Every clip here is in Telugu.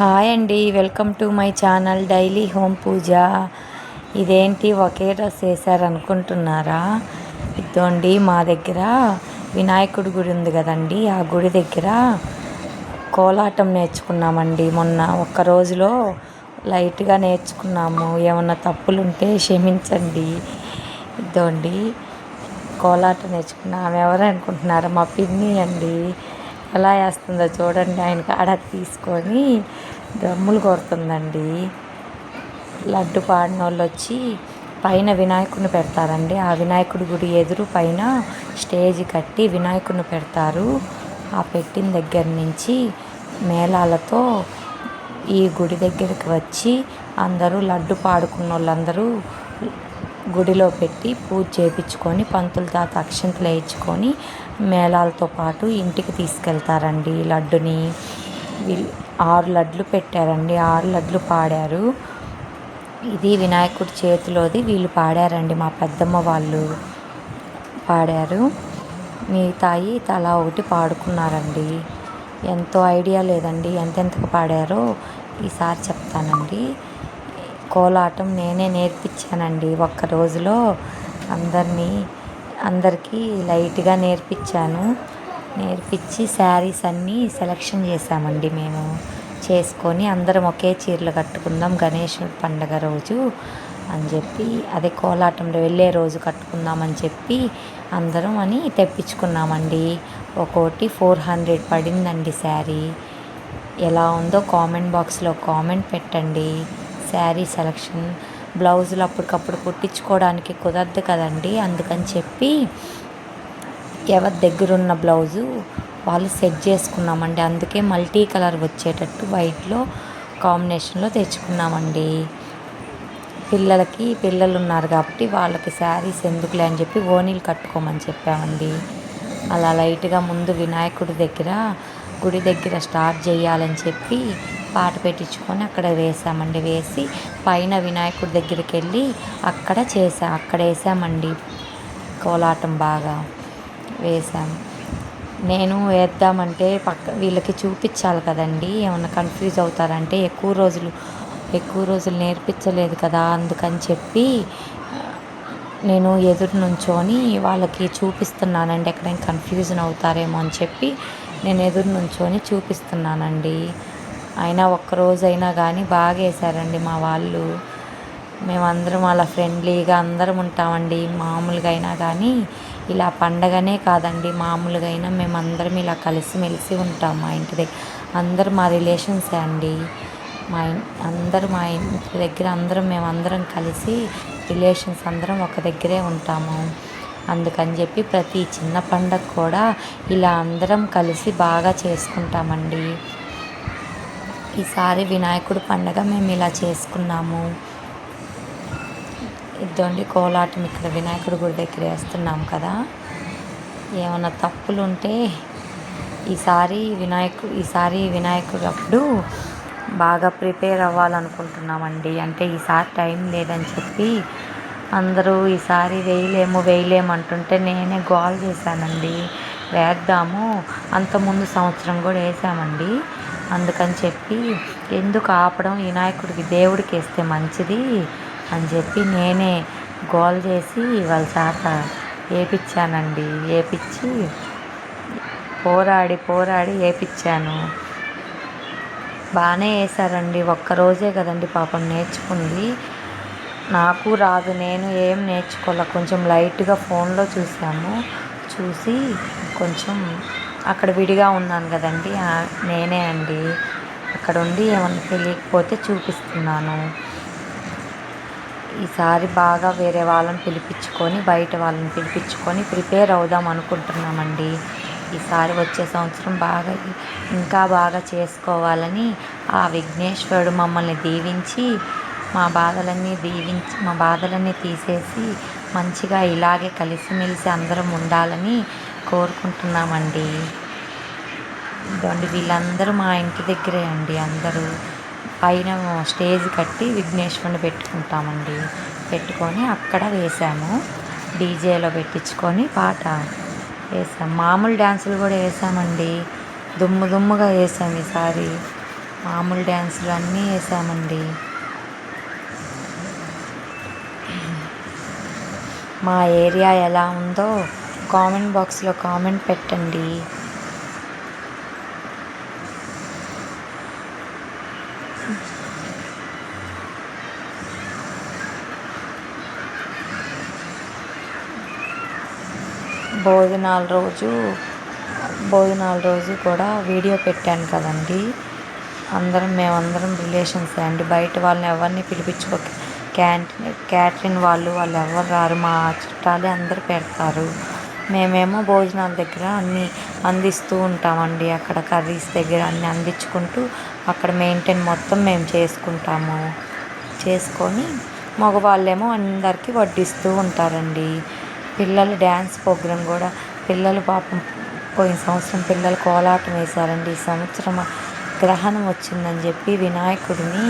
హాయ్ అండి welcome to my channel daily home puja. ఇదేంటి ఒకే డ్రెస్ వేశారనుకుంటున్నారా? ఇదోండి మా దగ్గర వినాయకుడి గుడి ఉంది కదండి ఆ గుడి దగ్గర కోలాటం నేర్చుకున్నామండి. మొన్న ఒక్క రోజులో లైట్గా నేర్చుకున్నాము. ఏమన్నా తప్పులు ఉంటే క్షమించండి. ఇదోండి కోలాటం నేర్చుకున్నాము ఆమె ఎవరు అనుకుంటున్నారా? మా పిన్ని అండి. ఎలా వేస్తుందో చూడండి. ఆయన కాడ తీసుకొని డ్రమ్ములు కొడుతుందండి. లడ్డు పాడిన వాళ్ళు వచ్చి పైన వినాయకుడిని పెడతారండి. ఆ వినాయకుడి గుడి ఎదురు పైన స్టేజ్ కట్టి వినాయకుడిని పెడతారు. ఆ పెట్టిన దగ్గర నుంచి మేళాలతో ఈ గుడి దగ్గరికి వచ్చి అందరూ లడ్డు పాడుకున్న వాళ్ళందరూ గుడిలో పెట్టి పూజ చేయించుకొని పంతుల తాత అక్షంతలు వేయించుకొని మేళాలతో పాటు ఇంటికి తీసుకెళ్తారండి. లడ్డుని ఆరు లడ్లు పెట్టారండి. ఆరు లడ్లు పాడారు. ఇది వినాయకుడి చేతిలోది వీళ్ళు పాడారండి. మా పెద్దమ్మ వాళ్ళు పాడారు. మిగతాయి తలా ఒకటి పాడుకున్నారండి. ఎంతో ఐడియా లేదండి. ఎంతెంతకు పాడారో ఈసారి చెప్తానండి. కోలాటం నేనే నేర్పించానండి. ఒక్క రోజులో అందరినీ అందరికీ లైట్గా నేర్పించాను. నేర్పించి శారీస్ అన్నీ సెలెక్షన్ చేసామండి మేము. చేసుకొని అందరం ఒకే చీరలు కట్టుకుందాం గణేశుడి పండగ రోజు అని చెప్పి అదే కోలాటంలో వెళ్ళే రోజు కట్టుకుందామని చెప్పి అందరం అని తెప్పించుకున్నామండి. ఒక్కోటి ఫోర్ హండ్రెడ్ పడిందండి శారీ. ఎలా ఉందో కామెంట్ బాక్స్లో కామెంట్ పెట్టండి. శారీ సెలక్షన్ బ్లౌజులు అప్పటికప్పుడు కుట్టించుకోవడానికి కుదరదు కదండి. అందుకని చెప్పి ఎవరి దగ్గర ఉన్న బ్లౌజు వాళ్ళు సెట్ చేసుకున్నామండి. అందుకే మల్టీ కలర్ వచ్చేటట్టు వైట్లో కాంబినేషన్లో తెచ్చుకున్నామండి. పిల్లలకి పిల్లలు ఉన్నారు కాబట్టి వాళ్ళకి శారీస్ ఎందుకులే అని చెప్పి ఓనీలు కట్టుకోమని చెప్పామండి. అలా లైట్గా ముందు వినాయకుడి దగ్గర గుడి దగ్గర స్టార్ట్ చేయాలని చెప్పి పాట పెట్టించుకొని అక్కడ వేసామండి. వేసి పైన వినాయకుడి దగ్గరికి వెళ్ళి అక్కడ చేసా అక్కడ వేసామండి. కోలాటం బాగా వేసాం. నేను వేద్దామంటే పక్క వీళ్ళకి చూపించాలి కదండి. ఏమన్నా కన్ఫ్యూజ్ అవుతారంటే ఎక్కువ రోజులు ఎక్కువ రోజులు నేర్పించలేదు కదా అందుకని చెప్పి నేను ఎదురు నుంచొని వాళ్ళకి చూపిస్తున్నానండి. ఎక్కడైనా కన్ఫ్యూజన్ అవుతారేమో అని చెప్పి నేను ఎదురు నుంచొని చూపిస్తున్నానండి. అయినా ఒక్కరోజైనా కానీ బాగా వేశారండి మా వాళ్ళు. మేమందరం అలా ఫ్రెండ్లీగా అందరం ఉంటామండి. మామూలుగా అయినా కానీ ఇలా పండగనే కాదండి. మామూలుగా అయినా మేమందరం ఇలా కలిసిమెలిసి ఉంటాం మా ఇంటి దగ్గర అందరు మా రిలేషన్సే అండి. మా అందరు మా ఇంటి దగ్గర అందరం మేమందరం కలిసి రిలేషన్స్ అందరం ఒక దగ్గరే ఉంటాము. అందుకని చెప్పి ప్రతి చిన్న పండగ కూడా ఇలా అందరం కలిసి బాగా చేసుకుంటామండి. ఈసారి వినాయకుడు పండగ మేము ఇలా చేసుకున్నాము. ఇద్దండి కోలాటం ఇక్కడ వినాయకుడి గుడి దగ్గర వేస్తున్నాం కదా. ఏమైనా తప్పులు ఉంటే ఈసారి వినాయకుడు ఈసారి వినాయకుడు అప్పుడు బాగా ప్రిపేర్ అవ్వాలనుకుంటున్నామండి. అంటే ఈసారి టైం లేదని చెప్పి అందరూ ఈసారి వేయలేము వేయలేము అంటుంటే నేనే గోల్ చేశానండి. వేద్దాము. అంత ముందు సంవత్సరం కూడా వేసామండి. అందుకని చెప్పి ఎందుకు ఆపడం? వినాయకుడికి దేవుడికి వేస్తే మంచిది అని చెప్పి నేనే గోల్ చేసి వాళ్ళ చేత వేయించానండి వేయించి పోరాడి పోరాడి వేయించాను బాగానే వేశారండి. ఒక్కరోజే కదండి పాపం నేర్చుకుంది. నాకు రాదు నేను ఏం నేర్చుకోలే కొంచెం లైట్గా ఫోన్లో చూసాము చూసి కొంచెం అక్కడ విడిగా ఉన్నాను కదండి. నేనే అండి. అక్కడ ఉండి ఏమన్నా తెలియకపోతే చూపిస్తున్నాను. ఈసారి బాగా వేరే వాళ్ళని పిలిపించుకొని బయట వాళ్ళని పిలిపించుకొని ప్రిపేర్ అవుదాం అనుకుంటున్నామండి. ఈసారి వచ్చే సంవత్సరం బాగా ఇంకా బాగా చేసుకోవాలని ఆ విఘ్నేశ్వరుడు మమ్మల్ని దీవించి మా బాధలన్నీ దీవించి మా బాధలన్నీ తీసేసి మంచిగా ఇలాగే కలిసిమెలిసి అందరం ఉండాలని కోరుకుంటున్నామండి. ఇదండి వీళ్ళందరూ మా ఇంటి దగ్గరే అండి. అందరూ పైన స్టేజ్ కట్టి విఘ్నేశ్వరుని పెట్టుకుంటామండి. పెట్టుకొని అక్కడ వేసాము. డీజేలో పెట్టించుకొని పాట వేసాం. మామూలు డ్యాన్సులు కూడా వేసామండి. దుమ్ము దుమ్ముగా వేసాం ఈసారి. మామూలు డ్యాన్సులు అన్నీ వేసామండి. మా ఏరియా ఎలా ఉందో కామెంట్ బాక్స్లో కామెంట్ పెట్టండి. భోజనాల రోజు భోజనాల రోజు కూడా వీడియో పెట్టాను కదండి. అందరం మేమందరం రిలేషన్స్ అండి. బయట వాళ్ళని ఎవరిని పిలిపించుకో క్యాంటీన్ క్యాటరింగ్ వాళ్ళు వాళ్ళు ఎవరు రారు మా చుట్టాలే అందరు పెడతారు. మేమేమో భోజనాల దగ్గర అన్నీ అందిస్తూ ఉంటామండి. అక్కడ కర్రీస్ దగ్గర అన్నీ అందించుకుంటూ అక్కడ మెయింటైన్ మొత్తం మేము చేసుకుంటాము. చేసుకొని మగవాళ్ళేమో అందరికీ వడ్డిస్తూ ఉంటారండి. పిల్లలు డ్యాన్స్ ప్రోగ్రాం కూడా పిల్లలు పాపం పోయిన సంవత్సరం పిల్లలు కోలాటం వేశారండి. ఈ సంవత్సరం గ్రహణం వచ్చిందని చెప్పి వినాయకుడిని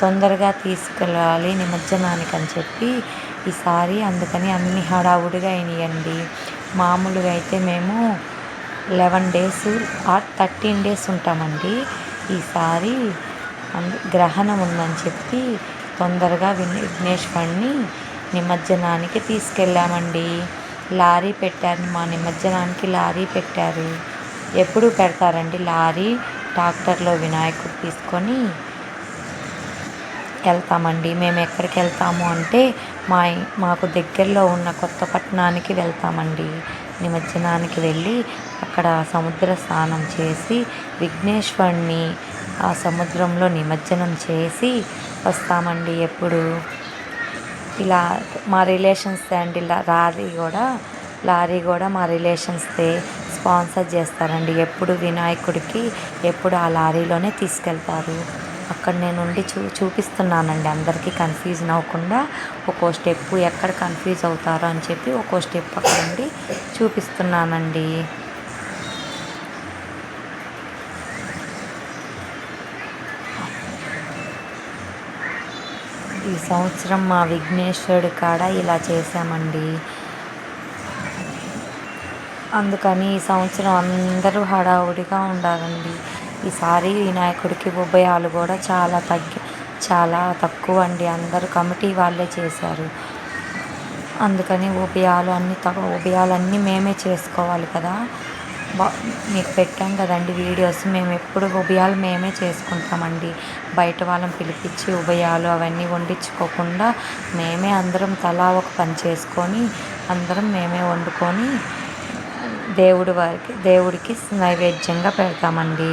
తొందరగా తీసుకెళ్ళాలి నిమజ్జనానికి అని చెప్పి ఈసారి అందుకని అన్ని హడావుడిగా అయినాయండి. మామూలుగా అయితే మేము eleven days or thirteen days ఉంటామండి. ఈసారి అందు గ్రహణం ఉందని చెప్పి తొందరగా విఘ్ విఘ్నేశ్వరుని నిమజ్జనానికి తీసుకెళ్ళామండి. లారీ పెట్టారు మా నిమజ్జనానికి లారీ పెట్టారు. ఎప్పుడు పెడతారండి? లారీ ట్రాక్టర్లో వినాయకుడు తీసుకొని వెళ్తామండి. మేము ఎక్కడికి వెళ్తాము అంటే మా మాకు దగ్గరలో ఉన్న కొత్తపట్నానికి వెళ్తామండి. నిమజ్జనానికి వెళ్ళి అక్కడ సముద్ర స్నానం చేసి విఘ్నేశ్వరుణ్ణి ఆ సముద్రంలో నిమజ్జనం చేసి వస్తామండి ఎప్పుడు. ఇలా మా రిలేషన్స్ అండి లారీ కూడా లారీ కూడా మా రిలేషన్స్దే స్పాన్సర్ చేస్తారండి. ఎప్పుడు వినాయకుడికి ఎప్పుడు ఆ లారీలోనే తీసుకెళ్తారు. అక్కడ నేను ఉండి చూ చూపిస్తున్నానండి. అందరికీ కన్ఫ్యూజన్ అవ్వకుండా ఒక్కో స్టెప్ ఎక్కడ కన్ఫ్యూజ్ అవుతారో అని చెప్పి ఒక్కో స్టెప్ అక్కడ ఉండి చూపిస్తున్నానండి. ఈ సంవత్సరం మా విఘ్నేశ్వరుడి కాడ ఇలా చేశామండి. అందుకని ఈ సంవత్సరం అందరూ హడావుడిగా ఉండాలండి. ఈసారి వినాయకుడికి ఉభయాలు కూడా చాలా తగ్గి చాలా తక్కువ అండి అందరూ కమిటీ వాళ్ళే చేశారు. అందుకని ఉభయాలు అన్నీ తగ ఉభయాలన్నీ మేమే చేసుకోవాలి కదా. మీకు పెట్టాం కదండి వీడియోస్. మేము ఎప్పుడు ఉభయాలు మేమే చేసుకుంటామండి. బయట వాళ్ళని పిలిపించి ఉభయాలు అవన్నీ వండించుకోకుండా మేమే అందరం తలా ఒక పని చేసుకొని అందరం మేమే వండుకొని దేవుడి వారికి దేవుడికి నైవేద్యంగా పెడతామండి.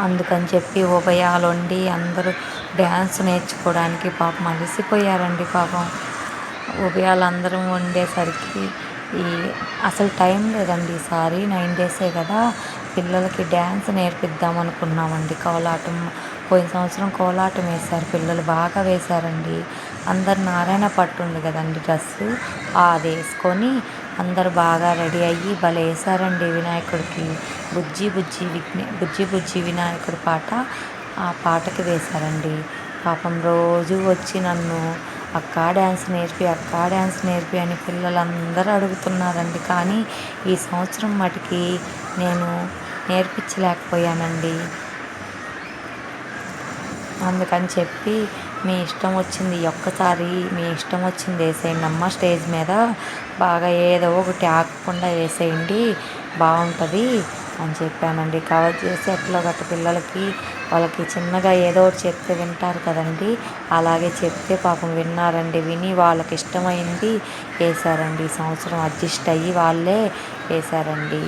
అందుకని చెప్పి ఉభయాలు వండి అందరూ డ్యాన్స్ నేర్చుకోవడానికి పాపం అలసిపోయారండి పాపం. ఉభయాలు అందరం వండేసరికి ఈ అసలు టైం లేదండి. ఈసారి నైన్ డేసే కదా. పిల్లలకి డ్యాన్స్ నేర్పిద్దాం అనుకున్నామండి. కోలాటం పోయిన సంవత్సరం కోలాటం వేశారు. పిల్లలు బాగా వేశారండి. అందరు నారాయణ పట్టు ఉంది కదండి డ్రెస్సు. అది వేసుకొని అందరు బాగా రెడీ అయ్యి భలే వేసారండి వినాయకుడికి. బుజ్జి బుజ్జి విఘ్నే బుజ్జి బుజ్జి వినాయకుడి పాట ఆ పాటకి వేశారండి. పాపం రోజు వచ్చి నన్ను అక్క డ్యాన్స్ నేర్పి అక్క డ్యాన్స్ నేర్పి అని పిల్లలందరూ అడుగుతున్నారండి. కానీ ఈ సంవత్సరం మటుకి నేను నేర్పించలేకపోయానండి. అందుకని చెప్పి మీ ఇష్టం వచ్చింది ఒక్కసారి మీ ఇష్టం వచ్చింది వేసేయండి అమ్మ స్టేజ్ మీద బాగా ఏదో ఒకటి ఆగకుండా వేసేయండి బాగుంటుంది అని చెప్పానండి కవర్ చేసి ఎట్లా గట్ట పిల్లలకి వాళ్ళకి చిన్నగా ఏదో ఒకటి చెప్తే వింటారు కదండి. అలాగే చెప్తే పాపం విన్నారండి విని వాళ్ళకి ఇష్టమైంది వేశారండి ఈ సంవత్సరం అడ్జస్ట్ అయ్యి వాళ్ళే వేశారండి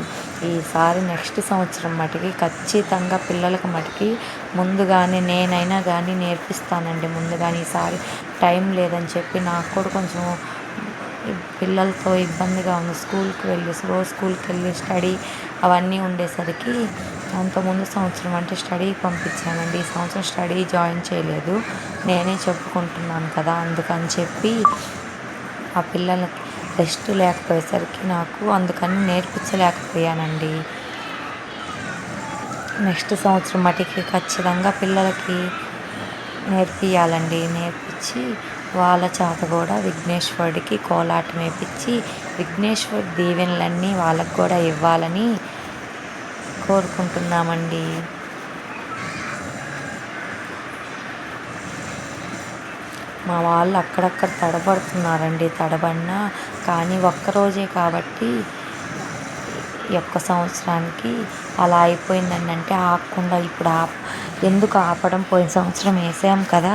ఈసారి నెక్స్ట్ సంవత్సరం మటుకి ఖచ్చితంగా పిల్లలకు మటుకి ముందుగానే నేనైనా కానీ నేర్పిస్తానండి ముందుగానే ఈసారి టైం లేదని చెప్పి నాకు కూడా కొంచెం పిల్లలతో ఇబ్బందిగా ఉంది. స్కూల్కి వెళ్ళి రోజు స్కూల్కి వెళ్ళి స్టడీ అవన్నీ ఉండేసరికి అంత ముందు సంవత్సరం అంటే స్టడీకి పంపించానండి. ఈ సంవత్సరం స్టడీ జాయిన్ చేయలేదు. నేనే చెప్పుకుంటున్నాను కదా అందుకని చెప్పి ఆ పిల్లలకి రెస్ట్ లేకపోయేసరికి నాకు అందుకని నేర్పించలేకపోయానండి. నెక్స్ట్ సంవత్సరం మటుకి ఖచ్చితంగా పిల్లలకి నేర్పియాలండి నేర్పించి వాళ్ళ చేత కూడా విఘ్నేశ్వరుడికి కోలాటం వేపించి విఘ్నేశ్వరుడి దీవెనలన్నీ వాళ్ళకు కూడా ఇవ్వాలని కోరుకుంటున్నామండి. మా వాళ్ళు అక్కడక్కడ తడబడుతున్నారండి తడబడినా కానీ ఒక్కరోజే కాబట్టి యొక్క ఒక్క సంవత్సరానికి అలా అయిపోయిందండి. అంటే ఆపకుండా ఇప్పుడు ఆప్ ఎందుకు ఆపడం? పోయిన సంవత్సరం వేసాం కదా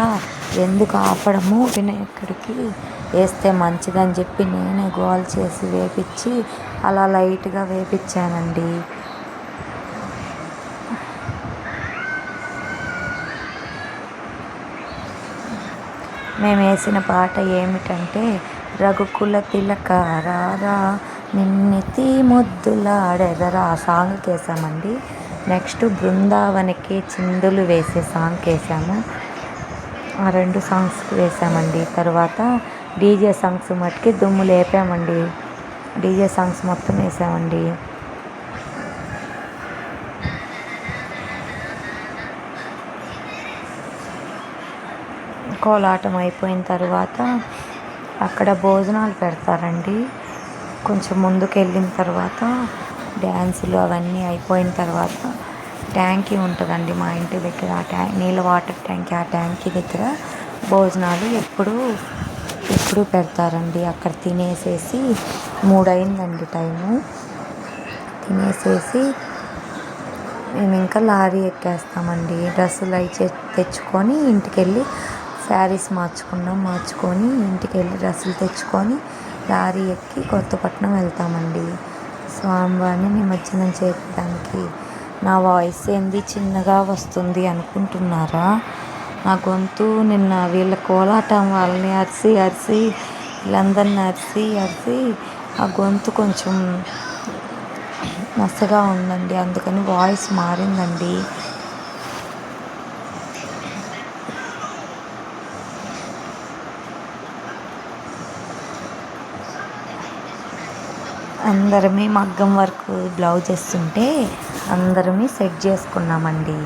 ఎందుకు ఆపడము? వినాయకుడికి వేస్తే మంచిదని చెప్పి నేనే గోల్ చేసి వేపించి అలా లైట్గా వేపించానండి. మేము వేసిన పాట ఏమిటంటే రఘుకుల తిలక రారా నిన్నితి ముద్దులాడెదరా ఆ సాంగ్కి వేసామండి నెక్స్ట్ బృందావనికి చిందులు వేసే సాంగ్కి వేసాము ఆ రెండు సాంగ్స్ వేసామండి. తర్వాత డీజే సాంగ్స్ మట్టుకి దుమ్ము లేపామండి. డీజే సాంగ్స్ మొత్తం వేసామండి. కోలాటం అయిపోయిన తర్వాత అక్కడ భోజనాలు పెడతారండి. కొంచెం ముందుకు వెళ్ళిన తర్వాత డ్యాన్సులు అవన్నీ అయిపోయిన తర్వాత ట్యాంకీ ఉంటుందండి మా ఇంటి దగ్గర. ఆ ట్యాంక్ నీళ్ళ వాటర్ ట్యాంక్ ఆ ట్యాంకీ దగ్గర భోజనాలు ఎప్పుడు ఎప్పుడు పెడతారండి. అక్కడ తినేసేసి మూడు అయిందండి టైము. తినేసేసి మేము ఇంకా లారీ ఎక్కేస్తామండి. డ్రెస్సులు అవి తెచ్చుకొని ఇంటికి వెళ్ళి శారీస్ మార్చుకున్నాం మార్చుకొని ఇంటికి వెళ్ళి డ్రెస్సులు తెచ్చుకొని లారీ ఎక్కి కొత్తపట్నం వెళ్తామండి. స్వామివారిని నిమజ్జనం చేయడానికి. నా వాయిస్ ఏంది? చిన్నగా వస్తుంది అనుకుంటున్నారా? నా గొంతు నిన్న వీళ్ళ కోలాటం వాళ్ళని అరిసి అరిసి వీళ్ళందరిని అరిసి అరిసి ఆ గొంతు కొంచెం నసగా ఉందండి. అందుకని వాయిస్ మారిందండి. అందరమే మగ్గం వర్క్ బ్లౌజెస్ ఉంటే అందరమే సెట్ చేసుకున్నామండి.